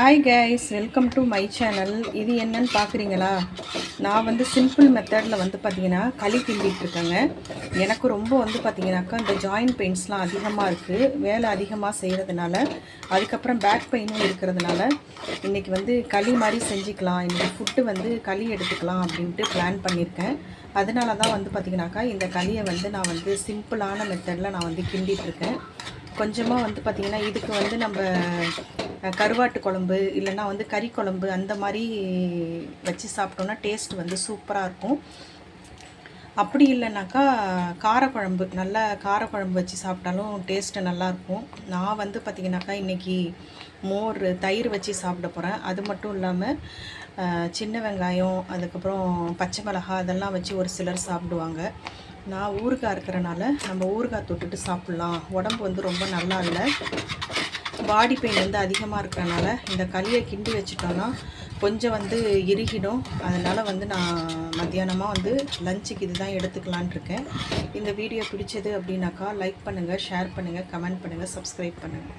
Hi guys welcome to my channel இது என்னன்னு பார்க்குறீங்களா? நான் வந்து சிம்பிள் மெத்தடில் வந்து பார்த்தீங்கன்னா களி கிண்டிகிட்ருக்கேங்க எனக்கு ரொம்ப வந்து பார்த்தீங்கன்னாக்கா இந்த ஜாயிண்ட் பெயின்ஸ்லாம் அதிகமாக இருக்குது வேலை அதிகமாக செய்கிறதுனால அதுக்கப்புறம் பேக் பெயினும் இருக்கிறதுனால இன்றைக்கி வந்து களி மாதிரி செஞ்சுக்கலாம். இன்றைக்கி ஃபுட்டு வந்து களி எடுத்துக்கலாம் அப்படின்ட்டு பிளான் பண்ணியிருக்கேன். அதனால தான் வந்து பார்த்தீங்கன்னாக்கா இந்த களியை வந்து நான் வந்து சிம்பிளான மெத்தடில் நான் வந்து கிண்டிகிட்ருக்கேன் கொஞ்சமாக வந்து பார்த்திங்கன்னா இதுக்கு வந்து நம்ம கருவாட்டு குழம்பு இல்லைன்னா வந்து கறி குழம்பு அந்த மாதிரி வச்சு சாப்பிட்டோன்னா டேஸ்ட் வந்து சூப்பராக இருக்கும். அப்படி இல்லைனாக்கா காரக்குழம்பு நல்லா காரக்குழம்பு வச்சு சாப்பிட்டாலும் டேஸ்ட்டு நல்லாயிருக்கும் நான் வந்து பார்த்திங்கனாக்கா இன்றைக்கி மோர் தயிர் வச்சு சாப்பிட போகிறேன் அது மட்டும் இல்லாமல் சின்ன வெங்காயம் அதுக்கப்புறம் பச்சை மிளகா அதெல்லாம் வச்சு ஒரு சிலர் சாப்பிடுவாங்க. நான் ஊறுகாய் இருக்கிறனால நம்ம ஊறுகாய் தொட்டுட்டு சாப்பிட்லாம். உடம்பு வந்து ரொம்ப நல்லா இல்லை. பாடி பெயின் வந்து அதிகமாக இருக்கிறனால இந்த களியை கிண்டி வச்சிட்டோன்னா கொஞ்சம் வந்து இறுகிடும். அதனால் வந்து நான் மத்தியானமாக வந்து லஞ்சுக்கு இதுதான் எடுத்துக்கலான் இருக்கேன். இந்த வீடியோ பிடிச்சது அப்படின்னாக்கா லைக் பண்ணுங்கள் ஷேர் பண்ணுங்கள் கமெண்ட் பண்ணுங்கள் சப்ஸ்கிரைப் பண்ணுங்கள்